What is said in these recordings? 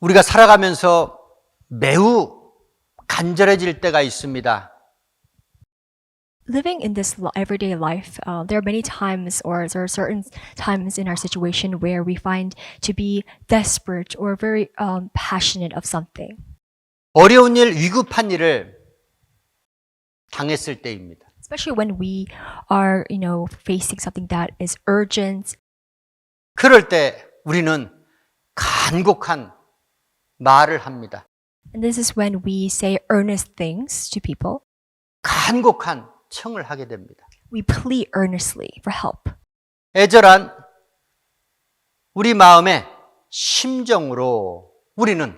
우리가 살아가면서 매우 간절해질 때가 있습니다. Living in this everyday life, uh, there are many times, or there are certain times in our situation where we find to be desperate or very um, passionate of something. 어려운 일, 위급한 일을 당했을 때입니다. Especially when we are, you know, facing something that is urgent. 그럴 때 우리는 간곡한 말을 합니다. And this is when we say earnest things to people. 간곡한 청을 하게 됩니다. We plead earnestly for help. 애절한 우리 마음의 심정으로 우리는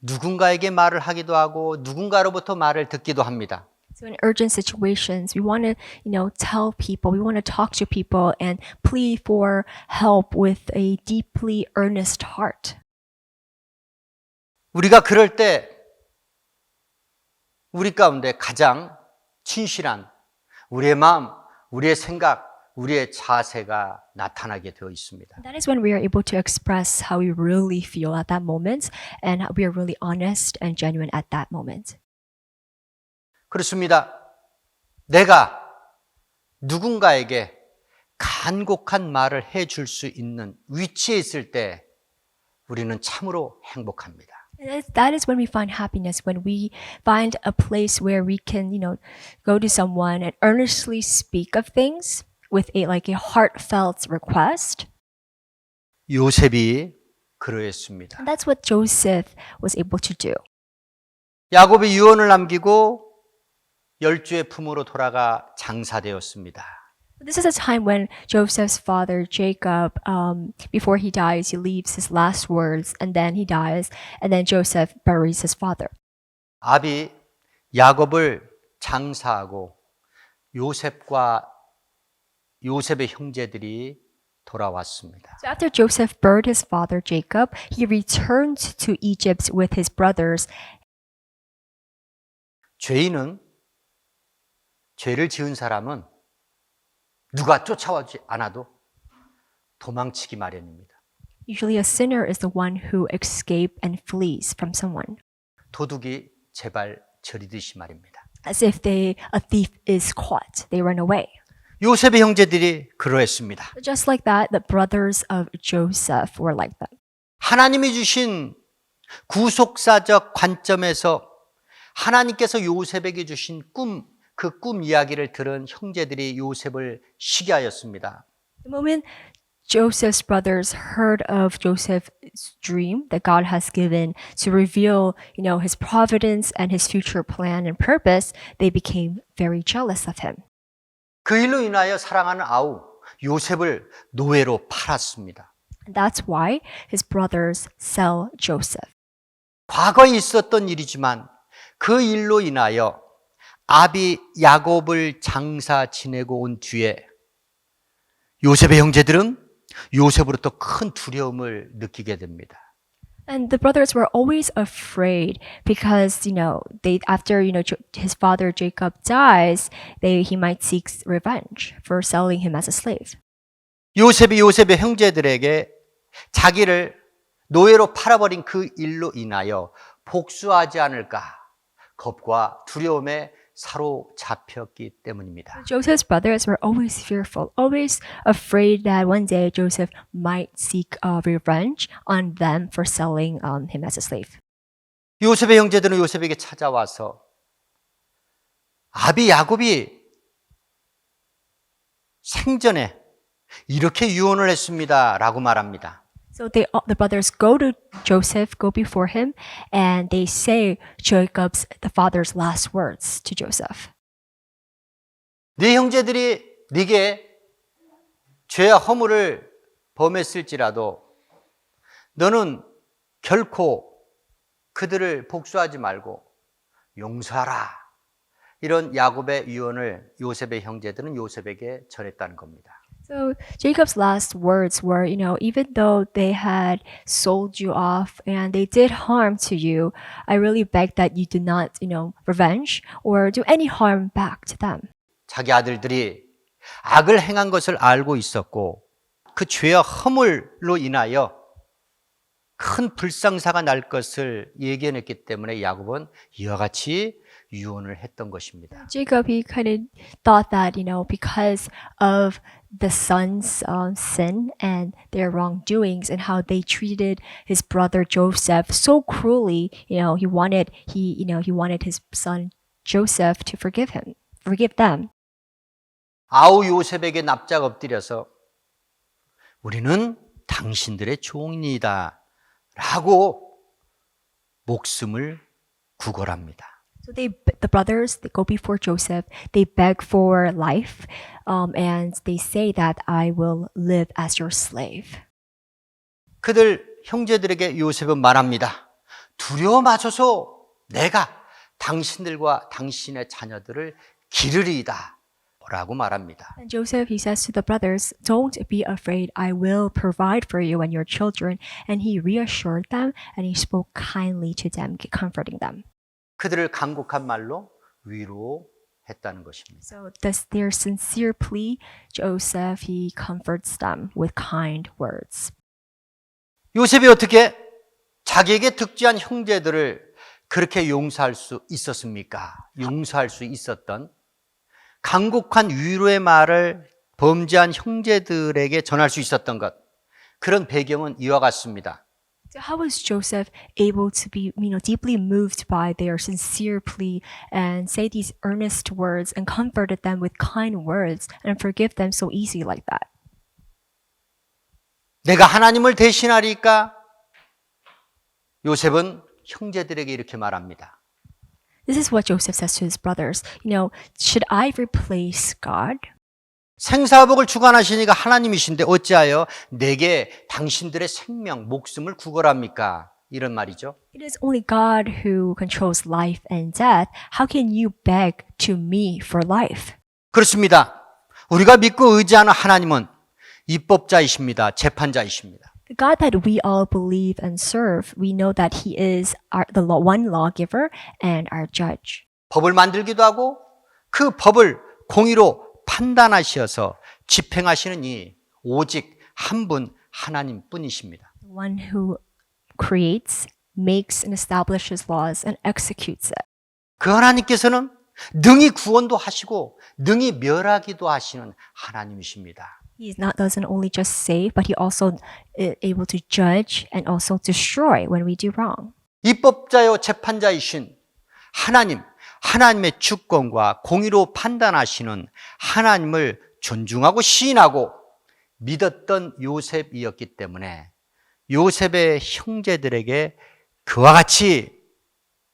누군가에게 말을 하기도 하고 누군가로부터 말을 듣기도 합니다. So in urgent situations, we want to, you know, tell people, we want to talk to people and plead for help with a deeply earnest heart. 우리가 그럴 때 우리 가운데 가장 진실한 우리의 마음, 우리의 생각, 우리의 자세가 나타나게 되어 있습니다. That is when we are able to express how we really feel at that moment and we are really honest and genuine at that moment. 그렇습니다. 내가 누군가에게 간곡한 말을 해줄 수 있는 위치에 있을 때 우리는 참으로 행복합니다. And that's- that is when we find happiness, when we find a place where we can, you know, go to someone and earnestly speak of things with a like a heartfelt request. 요셉이 그러했습니다. And that's what Joseph was able to do. 야곱이 유언을 남기고 열주의 품으로 돌아가 장사되었습니다. This is a time when Joseph's father, Jacob, um, before he dies, he leaves his last words and then he dies, and then Joseph buries his father. 아비 야곱을 장사하고 요셉과 요셉의 형제들이 돌아왔습니다. So after Joseph buried his father, Jacob, he returned to Egypt with his brothers. 죄인은 죄를 지은 사람은 누가 쫓아오지 않아도 도망치기 마련입니다. Usually, a sinner is the one who escapes and flees from someone, 도둑이 제발 저리듯이 말입니다. as if they a thief is caught, they run away. 요셉의 형제들이 그러했습니다. Just like that, the brothers of Joseph were like that. 하나님이 주신 구속사적 관점에서 하나님께서 요셉에게 주신 꿈, 그 꿈 이야기를 들은 형제들이 요셉을 시기하였습니다. The moment Joseph's brothers heard of Joseph's dream that God has given to reveal, you know, his providence and his future plan and purpose, they became very jealous of him. 그 일로 인하여 사랑하는 아우 요셉을 노예로 팔았습니다. That's why his brothers sell Joseph. 과거에 있었던 일이지만 그 일로 인하여 아비 야곱을 장사 지내고 온 뒤에 요셉의 형제들은 요셉으로부터 큰 두려움을 느끼게 됩니다. And the brothers were always afraid because, you know, they after, you know, his father Jacob dies, they he might seek revenge for selling him as a slave. 요셉이 요셉의 형제들에게 자기를 노예로 팔아버린 그 일로 인하여 복수하지 않을까 겁과 두려움에 사로잡혔기 때문입니다. Joseph's brothers were always fearful, always afraid that one day Joseph might seek uh, revenge on them for selling um, him as a slave. 요셉의 형제들은 요셉에게 찾아와서 아비 야곱이 생전에 이렇게 유언을 했습니다. 라고 말합니다. So they, uh, the brothers go to Joseph, go before him, and they say Jacob's, the father's last words to Joseph. 네 형제들이 네게 죄와 허물을 범했을지라도 너는 결코 그들을 복수하지 말고 용서하라. 이런 야곱의 유언을 요셉의 형제들은 요셉에게 전했다는 겁니다. So Jacob's last words were, you know, even though they had sold you off and they did harm to you, I really beg that you do not, you know, revenge or do any harm back to them. 자기 아들들이 악을 행한 것을 알고 있었고 그 죄와 허물로 인하여 큰 불상사가 날 것을 예견했기 때문에 야곱은 이와 같이 유언을 했던 것입니다. Jacob, he kind of thought that, you know, because of the son's um, sin and their wrongdoings and how they treated his brother Joseph so cruelly, you know, he wanted he, you know, he wanted his son Joseph to forgive him, forgive them. 아우 요셉에게 납작 엎드려서 우리는 당신들의 종이다 라고 목숨을 구걸합니다. So they, the brothers, they go before Joseph. They beg for life, um, and they say that I will live as your slave. 그들 형제들에게 요셉은 말합니다. 두려워 마소서 내가 당신들과 당신의 자녀들을 기르리이다. 라고 말합니다. And Joseph, he says to the brothers, Don't be afraid, I will provide for you and your children. And he reassured them and he spoke kindly to them, comforting them. 그들을 간곡한 말로 위로했다는 것입니다. So, this their sincere plea, Joseph, he comforts them with kind words. 요셉이 어떻게 자기에게 득지한 형제들을 그렇게 용서할 수 있었습니까? 용서할 수 있었던 간곡한 위로의 말을 범죄한 형제들에게 전할 수 있었던 것. 그런 배경은 이와 같습니다. So, how was Joseph able to be, you know, deeply moved by their sincere plea and say these earnest words and comforted them with kind words and forgive them so easy like that? 내가 하나님을 대신하리까? 요셉은 형제들에게 이렇게 말합니다. This is what Joseph says to his brothers. You know, should I replace God? 생사복을 주관하시니까 하나님이신데 어찌하여 내게 당신들의 생명, 목숨을 구걸합니까? 이런 말이죠. It is only God who controls life and death. How can you beg to me for life? 그렇습니다. 우리가 믿고 의지하는 하나님은 입법자이십니다. 재판자이십니다. The God that we all believe and serve, we know that He is our, the law, one lawgiver and our judge. 법을 만들기도 하고 그 법을 공의로 판단하셔서 집행하시는 이 오직 한 분 하나님 뿐이십니다. One who creates, makes, and establishes laws and executes it. 그 하나님께서는 능히 구원도 하시고 능히 멸하기도 하시는 하나님이십니다. He not doesn't only just save, but He also is able to judge and also destroy when we do wrong. 입법자요 재판자이신 하나님, 하나님의 주권과 공의로 판단하시는 하나님을 존중하고 시인하고 믿었던 요셉이었기 때문에 요셉의 형제들에게 그와 같이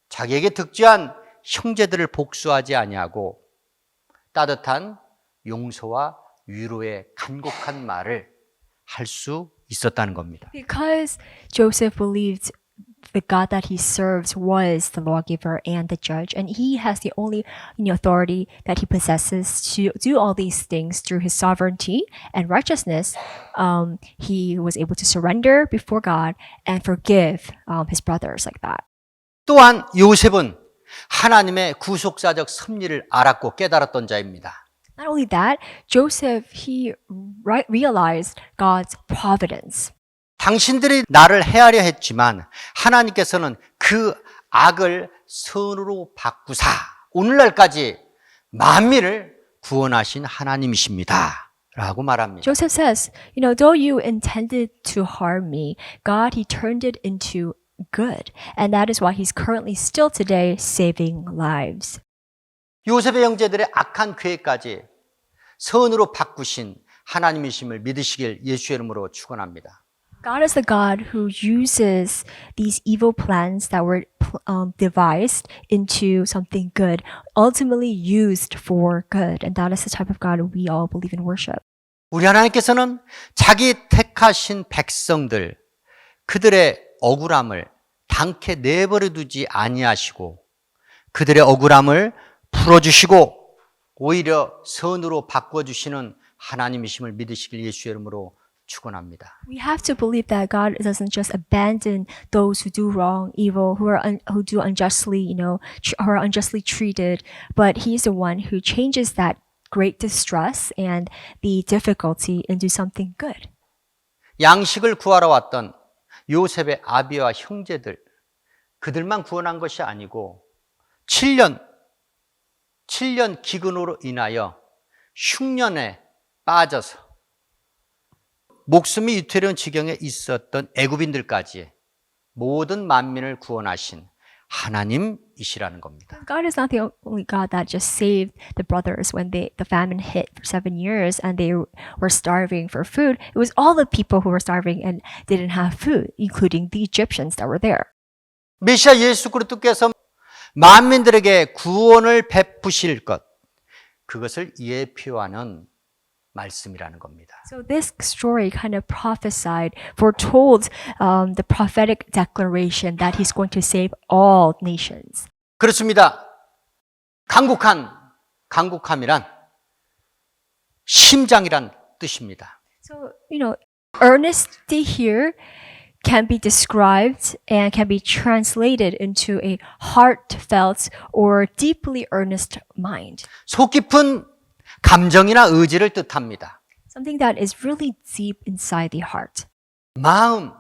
자기에게 득지한 형제들을 복수하지 아니하고 따뜻한 용서와 위로의 간곡한 말을 할 수 있었다는 겁니다. Because Joseph believed the God that he serves was the lawgiver and the judge, and he has the only you know, authority that he possesses to do all these things through his sovereignty and righteousness. Um, he was able to surrender before God and forgive um, his brothers like that. 또한 요셉은 하나님의 구속사적 섭리를 알았고 깨달았던 자입니다. Not only that, Joseph he ri- realized God's providence. 당신들이 나를 헤아려 했지만 하나님께서는 그 악을 선으로 바꾸사 오늘날까지 만민을 구원하신 하나님이십니다. 라고 말합니다. Joseph says, you know, though you intended to harm me, God, He turned it into good. And that is why He's currently still today saving lives. 요셉의 형제들의 악한 계획까지 선으로 바꾸신 하나님이심을 믿으시길 예수의 이름으로 축원합니다. God is the God who uses these evil plans that were um, devised into something good, ultimately used for good. And that is the type of God we all believe in worship. 우리 하나님께서는 자기 택하신 백성들 그들의 억울함을 당케 내버려 두지 아니하시고 그들의 억울함을 풀어주시고 오히려 선으로 바꿔주시는 하나님이심을 믿으시길 예수의 이름으로 축원합니다. We have to believe that God doesn't just abandon those who do wrong, evil, who are un- who do unjustly, you know, who are unjustly treated, but He is the one who changes that great distress and the difficulty into something good. 양식을 구하러 왔던 요셉의 아비와 형제들 그들만 구원한 것이 아니고 7년 7년 기근으로 인하여 흉년에 빠져서 목숨이 유태로운 지경에 있었던 애굽인들까지 모든 만민을 구원하신 하나님이시라는 겁니다. God is not the only God that just saved the brothers when they, the famine hit for seven years and they were starving for food. It was all the people who were starving and didn't have food, including the Egyptians that were there. 메시아 예수 그리스도께서 만민들에게 구원을 베푸실 것 그것을 예표하는 말씀이라는 겁니다. So this story kind of prophesied, foretold um, the prophetic declaration that he's going to save all nations. 그렇습니다. 강국한 강국함이란 심장이란 뜻입니다. So, you know, earnesty here can be described and can be translated into a heartfelt or deeply earnest mind. 속 깊은 감정이나 의지를 뜻합니다. Something that is really deep inside the heart. 마음,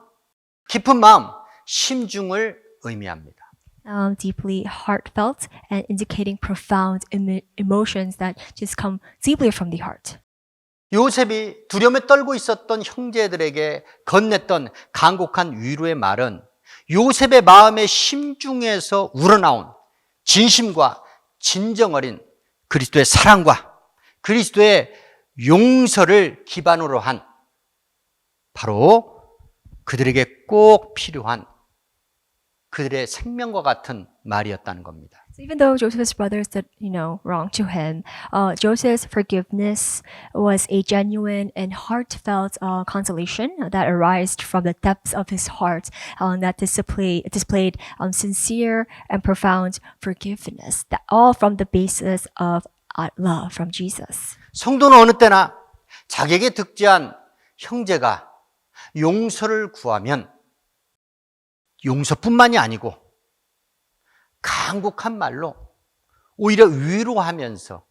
깊은 마음, 심중을 의미합니다. Um, deeply heartfelt and indicating profound emo- emotions that just come deeply from the heart. 요셉이 두려움에 떨고 있었던 형제들에게 건넸던 간곡한 위로의 말은 요셉의 마음의 심중에서 우러나온 진심과 진정 어린 그리스도의 사랑과 그리스도의 용서를 기반으로 한 바로 그들에게 꼭 필요한 그들의 생명과 같은 말이었다는 겁니다. So even though Joseph's brothers did, you know, wrong to him, uh, Joseph's forgiveness was a genuine and heartfelt uh, consolation that arose from the depths of his heart, um, that display, displayed um, sincere and profound forgiveness, that all from the basis of uh, love from Jesus. 성도는 어느 때나 자기에게 득지한 형제가 용서를 구하면 용서뿐만이 아니고 강국한 말로 오히려 위로하면서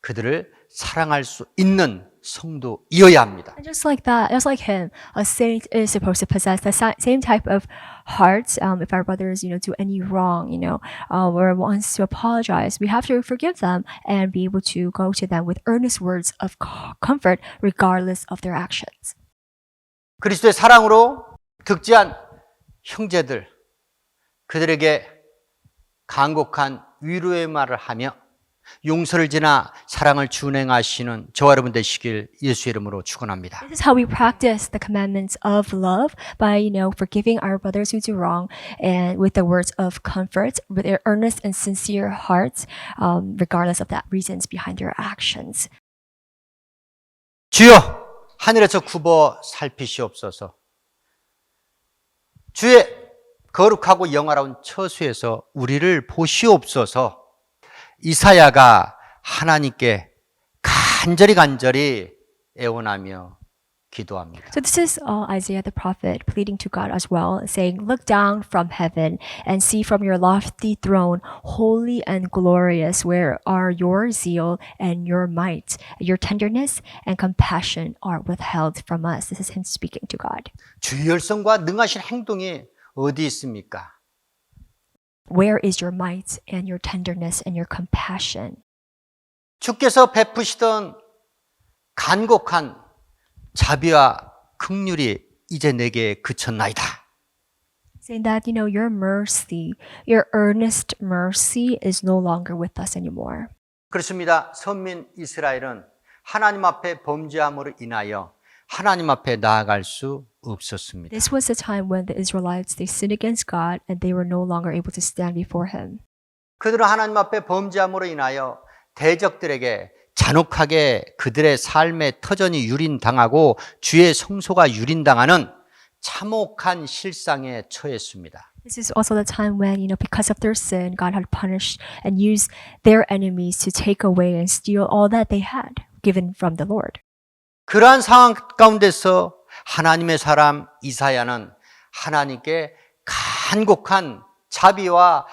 그들을 사랑할 수 있는 성도이어야 합니다. And just like that, just like him, a saint is supposed to possess the same type of heart. Um, if our brothers, you know, do any wrong, you know, uh, or wants to apologize, we have to forgive them and be able to go to them with earnest words of co- comfort, regardless of their actions. 그리스도의 사랑으로 득지한 형제들 그들에게 강곡한 위로의 말을 하며 용서를 지나 사랑을 준행하시는 저와 여러분 되시길 예수 이름으로 축원합니다. This is how we practice the commandments of love by, you know, forgiving our brothers who do wrong and with the words of comfort, with their earnest and sincere hearts, um, regardless of that reasons behind their actions. 주여 하늘에서 굽어 살피시옵소서. 주의 거룩하고 영화로운 처수에서 우리를 보시옵소서. 이사야가 하나님께 간절히 간절히 애원하며 기도합니다. So this is uh, Isaiah the prophet pleading to God as well, saying, Look down from heaven and see from your lofty throne, holy and glorious, where are your zeal and your might. Your tenderness and compassion are withheld from us. This is him speaking to God. 주의 열성과 능하신 행동이 어디 있습니까? Where is your might and your tenderness and your compassion? 주께서 베푸시던 간곡한 자비와 긍휼이 이제 내게 그쳤나이다. Saying that, you know, your mercy, your earnest mercy is no longer with us anymore. 그렇습니다. 선민 이스라엘은 하나님 앞에 범죄함으로 인하여 하나님 앞에 나아갈 수 없었습니다. This was the time when the Israelites they sinned against God and they were no longer able to stand before him. 그들은 하나님 앞에 범죄함으로 인하여 대적들에게 잔혹하게 그들의 삶의 터전이 유린당하고 주의 성소가 유린당하는 참혹한 실상에 처했습니다. This is also the time when, you know, because of their sin, God had punished and used their enemies to take away and steal all that they had given from the Lord. 그러한 상황 가운데서 하나님의 사람 이사야는 하나님께 간곡한 자비와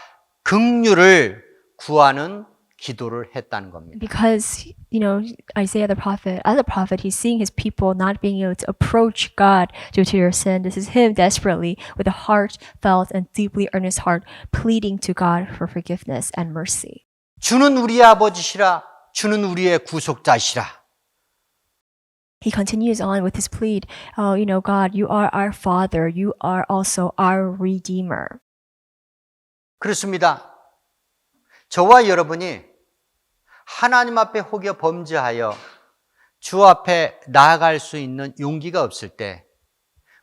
긍휼을 구하는 기도를 했다는 겁니다. Because, you know, Isaiah the prophet, as a prophet, he's seeing his people not being able to approach God due to their sin. This is him desperately, with a heartfelt and deeply earnest heart, pleading to God for forgiveness and mercy. 주는 우리의 아버지시라, 주는 우리의 구속자시라. He continues on with his plead, oh, you know, God, you are our Father. You are also our Redeemer. 그렇습니다. 저와 여러분이 하나님 앞에 혹여 범죄하여 주 앞에 나아갈 수 있는 용기가 없을 때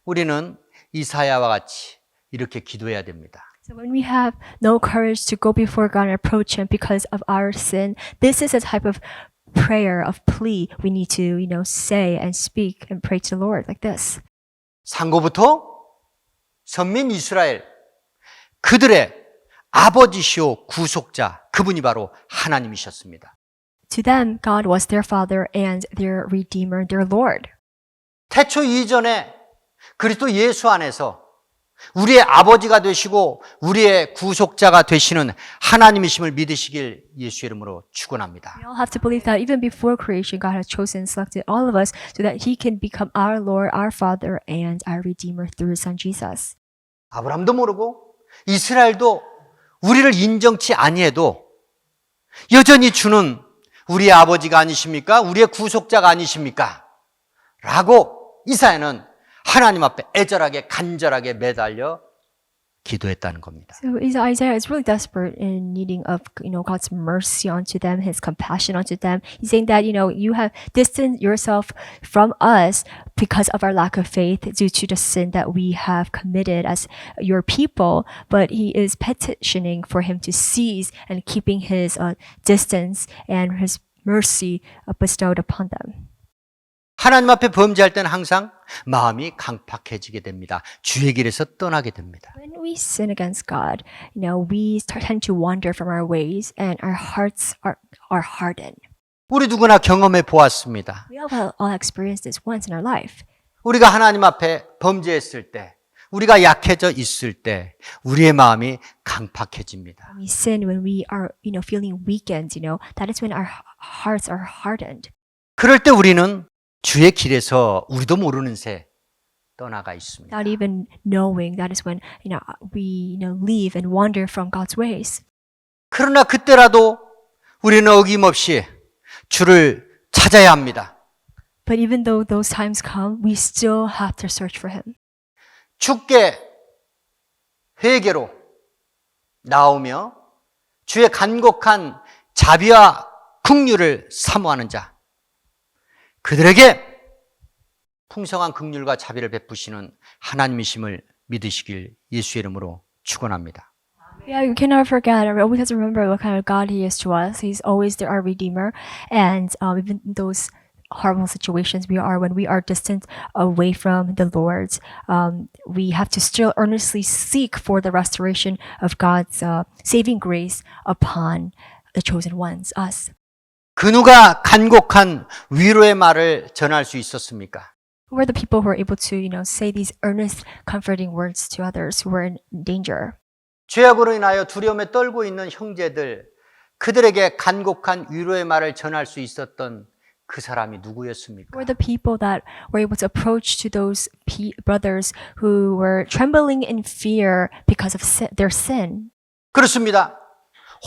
우리는 이사야와 같이 이렇게 기도해야 됩니다. So when we have no courage to go before God and approach Him because of our sin, this is a type of prayer of plea we need to, you know, say and speak and pray to the Lord like this. 상고부터 선민 이스라엘 그들의 아버지시오 구속자 그분이 바로 하나님이셨습니다. To them, God was their Father and their Redeemer, their Lord. 태초 이전에 그리스도 예수 안에서 우리의 아버지가 되시고 우리의 구속자가 되시는 하나님이심을 믿으시길 예수 이름으로 축원합니다. We all have to believe that even before creation, God has chosen and selected all of us so that He can become our Lord, our Father, and our Redeemer through His Son Jesus. 아브람도 모르고 이스라엘도 우리를 인정치 아니해도 여전히 주는 우리의 아버지가 아니십니까? 우리의 구속자가 아니십니까? 라고 이사야는 하나님 앞에 애절하게 간절하게 매달려 기도했다는 겁니다. So Isa- Isaiah is really desperate in needing of you know God's mercy onto them, His compassion onto them. He's saying that you know you have distanced yourself from us because of our lack of faith due to the sin that we have committed as your people. But he is petitioning for Him to cease and keeping His uh, distance and His mercy uh, bestowed upon them. 하나님 앞에 범죄할 때는 항상 마음이 강팍해지게 됩니다. 주의 길에서 떠나게 됩니다. When we sin against God, you know we tend to wander from our ways, and our hearts are are hardened. 우리 누구나 경험해 보았습니다. We all all experienced this once in our life. 우리가 하나님 앞에 범죄했을 때, 우리가 약해져 있을 때, 우리의 마음이 강팍해집니다. We sin, when we are, you know, feeling weakened, you know, that is when our hearts are hardened. 그럴 때 우리는 주의 길에서 우리도 모르는 새 떠나가 있습니다. Without even knowing, that is when, you know, we, you know, leave and wander from God's ways. 그러나 그때라도 우리는 어김없이 주를 찾아야 합니다. But even though those times come, we still have to search for Him. 주께 회개로 나오며 주의 간곡한 자비와 긍휼을 사모하는 자 그들에게 풍성한 긍휼과 자비를 베푸시는 하나님이심을 믿으시길 예수 이름으로 축원합니다. Yeah, you can never forget. We always have to remember what kind of God He is to us. He's always the, our Redeemer. And um, even in those horrible situations we are when we are distant away from the Lord, um, we have to still earnestly seek for the restoration of God's uh, saving grace upon the chosen ones, us. 그 누가 간곡한 위로의 말을 전할 수 있었습니까? Who are the people who are able to, you know, say these earnest, comforting words to others who are in danger? 죄악으로 인하여 두려움에 떨고 있는 형제들 그들에게 간곡한 위로의 말을 전할 수 있었던 그 사람이 누구였습니까? were the people that were able to approach to those brothers who were trembling in fear because of their sin. 그렇습니다.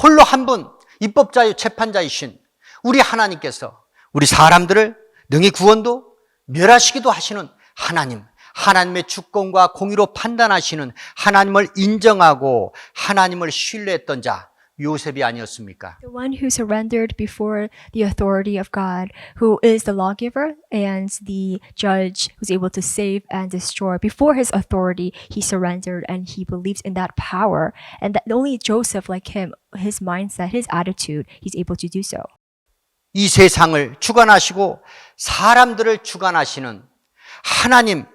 홀로 한 분 입법자요 재판자이신 우리 하나님께서 우리 사람들을 능히 구원도 멸하시기도 하시는 하나님, 하나님의 주권과 공의로 판단하시는 하나님을 인정하고 하나님을 신뢰했던 자 요셉이 아니었습니까? The one who surrendered before the authority of God, who is the lawgiver and the judge who's able to save and destroy. Before his authority, he surrendered and he believed in that power. And that only Joseph, like him, his mindset, his attitude, he's able to do so. 이 세상을 주관하시고 사람들을 주관하시는 하나님,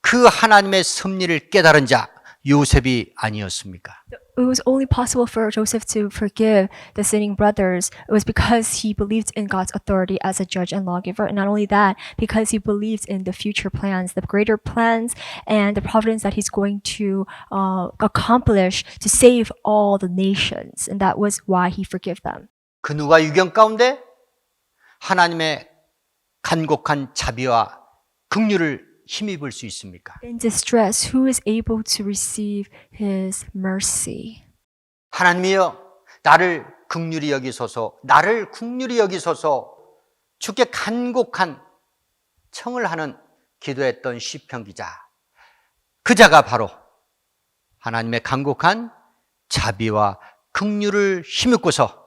그 하나님의 섭리를 깨달은 자 요셉이 아니었습니까? it was only possible for Joseph to forgive the sinning brothers. It was because he believed in God's authority as a judge and lawgiver. And not only that, because he believed in the future plans, the greater plans, and the providence that he's going to uh, accomplish to save all the nations. And that was why he forgave them. 그 누가 유경 가운데 하나님의 간곡한 자비와 긍휼을 힘입을 수 있습니까? In distress, who is able to receive his mercy? 하나님이여 나를 긍휼히 여기소서 나를 국률이 여기소서 주께 간곡한 청을 하는 기도했던 시편 기자 그 자가 바로 하나님의 간곡한 자비와 긍휼을 힘입고서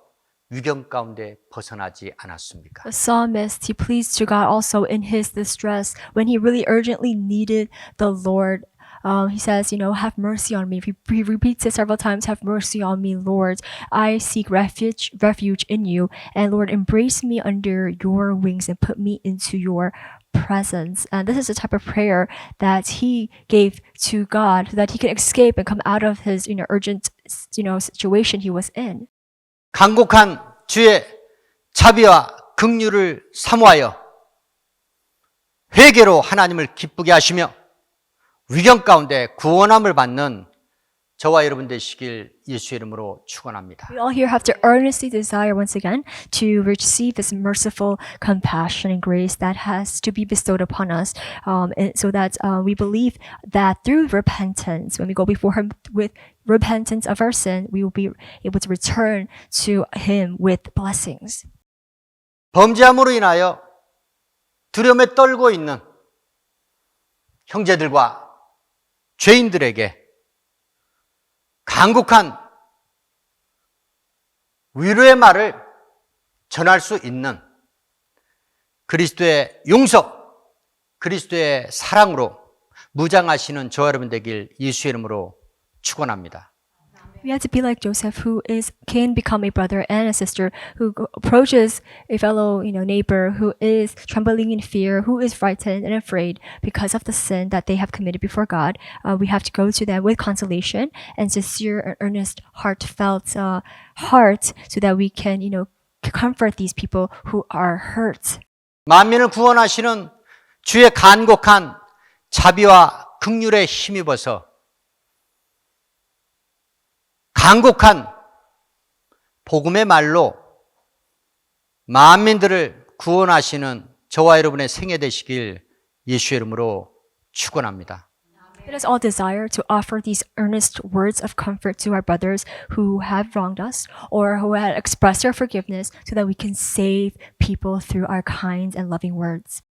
위경 가운데 벗어나지 않았습니까? The psalmist, he pleads to God also in his distress when he really urgently needed the Lord. Um, he says, you know, have mercy on me. He, he repeats it several times, have mercy on me, Lord. I seek refuge, refuge in you. And Lord, embrace me under your wings and put me into your presence. And this is the type of prayer that he gave to God so that he could escape and come out of his, you know, urgent, you know, situation he was in. 간곡한 주의 자비와 긍휼을 사모하여 회개로 하나님을 기쁘게 하시며 위경 가운데 구원함을 받는 저와 여러분 되시길 예수 이름으로 축원합니다. We all here have to earnestly desire once again to receive this merciful compassion and grace that has to be bestowed upon us, um, and so that uh, we believe that through repentance, when we go before Him with repentance of our sin, we will be able to return to Him with blessings. 범죄함으로 인하여 두려움에 떨고 있는 형제들과 죄인들에게 간곡한 위로의 말을 전할 수 있는 그리스도의 용서, 그리스도의 사랑으로 무장하시는 저와 여러분 되길 예수의 이름으로 축원합니다. We have to be like Joseph, who is can become a brother and a sister, who go- approaches a fellow, you know, neighbor who is trembling in fear, who is frightened and afraid because of the sin that they have committed before God. Uh, we have to go to them with consolation and sincere and earnest, heartfelt uh, heart, so that we can, you know, comfort these people who are hurt. 만민을 구원하시는 주의 간곡한 자비와 극률에 힘입어서 간곡한 복음의 말로 만민들을 구원하시는 저와 여러분의 생애 되시길 예수의 이름으로 축원합니다. Let us all desire to offer these earnest words of comfort to our brothers who have wronged us or who had expressed their forgiveness so that we can save people through our kind and loving words.